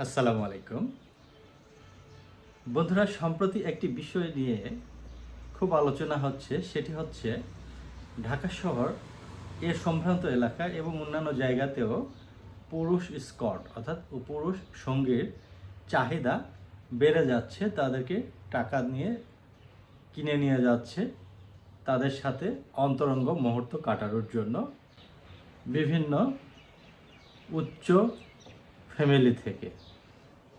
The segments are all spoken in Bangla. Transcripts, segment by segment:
আসসালামু আলাইকুম। বন্ধুরা, সম্প্রতি একটি বিষয় নিয়ে খুব আলোচনা হচ্ছে। সেটি হচ্ছে, ঢাকা শহর এ সম্ভ্রান্ত এলাকা এবং অন্যান্য জায়গাতেও পুরুষ স্কট, অর্থাৎ পুরুষ সঙ্গীর চাহিদা বেড়ে যাচ্ছে। তাদেরকে টাকা নিয়ে কিনে নিয়ে যাচ্ছে। তাদের সাথে অন্তরঙ্গ মুহূর্ত কাটানোর জন্য বিভিন্ন উচ্চ ফ্যামিলি থেকে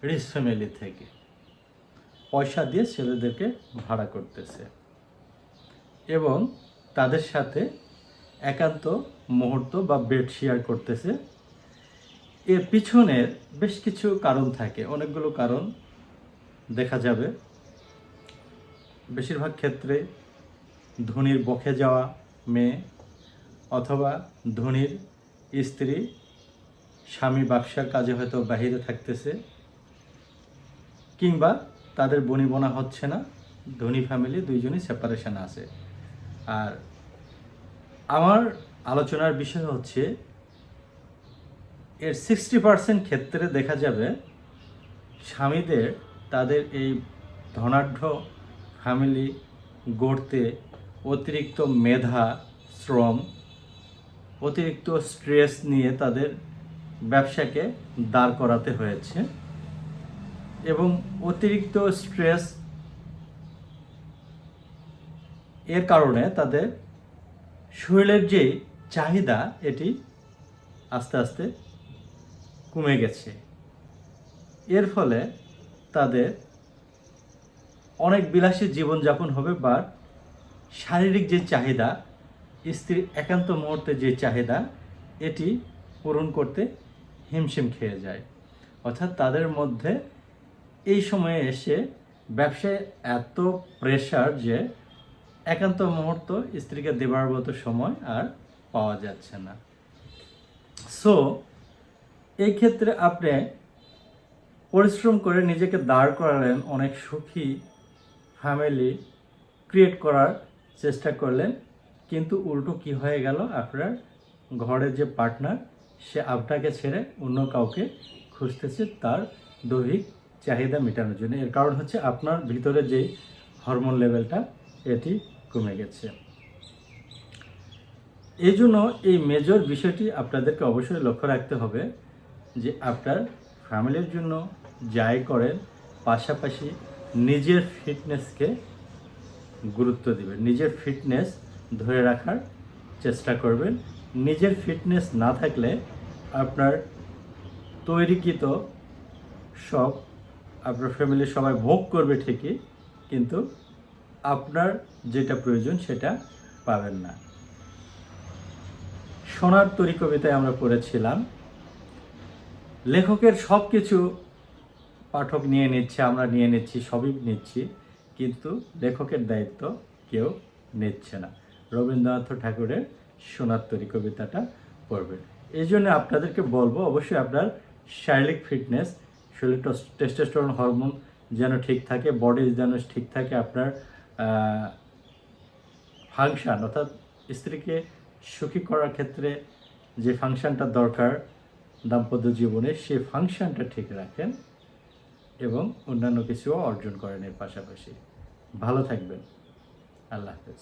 রিচ ফ্যামিলি থেকে পয়সা দিয়ে ছেলেদেরকে ভাড়া করতেছে এবং তাদের সাথে একান্ত মুহূর্ত বা বেড শেয়ার করতেছে। এর পিছনের বেশ কিছু কারণ থাকে, অনেকগুলো কারণ দেখা যাবে। বেশিরভাগ ক্ষেত্রে ধনির বকে যাওয়া মেয়ে অথবা ধনির স্ত্রী স্বামী ব্যবসার কাজে হয়তো বাহিরে থাকতেছে, কিংবা তাদের বনিবনা হচ্ছে না, ধনী ফ্যামিলি দুইজনই সেপারেশন আছে। আর আমার আলোচনার বিষয় হচ্ছে, এর সিক্সটি পার্সেন্ট ক্ষেত্রে দেখা যাবে স্বামীদের তাদের এই ধনাঢ্য ফ্যামিলি গড়তে অতিরিক্ত মেধা, শ্রম, অতিরিক্ত স্ট্রেস নিয়ে তাদের ব্যবসাকে দাঁড় করাতে হয়েছে এবং অতিরিক্ত স্ট্রেস এর কারণে তাদের শরীরের যে চাহিদা, এটি আস্তে আস্তে কমে গেছে। এর ফলে তাদের অনেক বিলাসী জীবনযাপন হবে, বা শারীরিক যে চাহিদা, স্ত্রীর একান্ত মুহূর্তে যে চাহিদা, এটি পূরণ করতে হিমশিম খেয়ে যায়। অর্থাৎ তাদের মধ্যে এই সময়ে এসে ব্যবসায় এত প্রেশার যে একান্ত মুহূর্ত স্ত্রীকে দেবার মতো সময় আর পাওয়া যাচ্ছে না। সো এই ক্ষেত্রে আপনি পরিশ্রম করে নিজেকে দাঁড় করালেন, অনেক সুখী ফ্যামিলি ক্রিয়েট করার চেষ্টা করলেন, কিন্তু উল্টো কি হয়ে গেল? আপনার ঘরের যে পার্টনার সে আপনাকে ছেড়ে অন্য কাউকে খুঁজতেছে তার দৈহিক চাহিদা মেটানোর জন্য। এর কারণ হচ্ছে আপনার ভিতরে যে হরমোন লেভেলটা, এটি কমে গেছে। এই জন্য এই মেজর বিষয়টি আপনাদেরকে অবশ্যই লক্ষ্য রাখতে হবে যে আপনার ফ্যামিলির জন্য যাই করেন, পাশাপাশি নিজের ফিটনেসকে গুরুত্ব দিবেন। নিজের ফিটনেস ধরে রাখার চেষ্টা করবেন। নিজের ফিটনেস না থাকলে আপনার তৈরিকৃত সব আপনার ফ্যামিলির সবাই ভোগ করবে ঠিকই, কিন্তু আপনার যেটা প্রয়োজন সেটা পাবেন না। সোনার তরি কবিতায় আমরা পড়েছিলাম, লেখকের সব কিছু পাঠক নিয়ে নিচ্ছে, আমরা নিয়ে নিচ্ছি, সবই নিচ্ছি, কিন্তু লেখকের দায়িত্ব কেউ নিচ্ছে না। রবীন্দ্রনাথ ঠাকুরের সোনার তৈরি কবিতাটা পড়বেন। এই জন্য আপনাদেরকে বলব, অবশ্যই আপনার শারীরিক ফিটনেস শরীর টেস্টোস্টেরন হরমোন যেন ঠিক থাকে, বডি যেন ঠিক থাকে, আপনার ফাংশন অর্থাৎ স্ত্রীকে সুখী করার ক্ষেত্রে যে ফাংশনটা দরকার দাম্পত্য জীবনে সেই ফাংশনটা ঠিক রাখেন এবং অন্যান্য কিছুও অর্জন করেন এর পাশাপাশি। ভালো থাকবেন। আল্লাহ হাফেজ।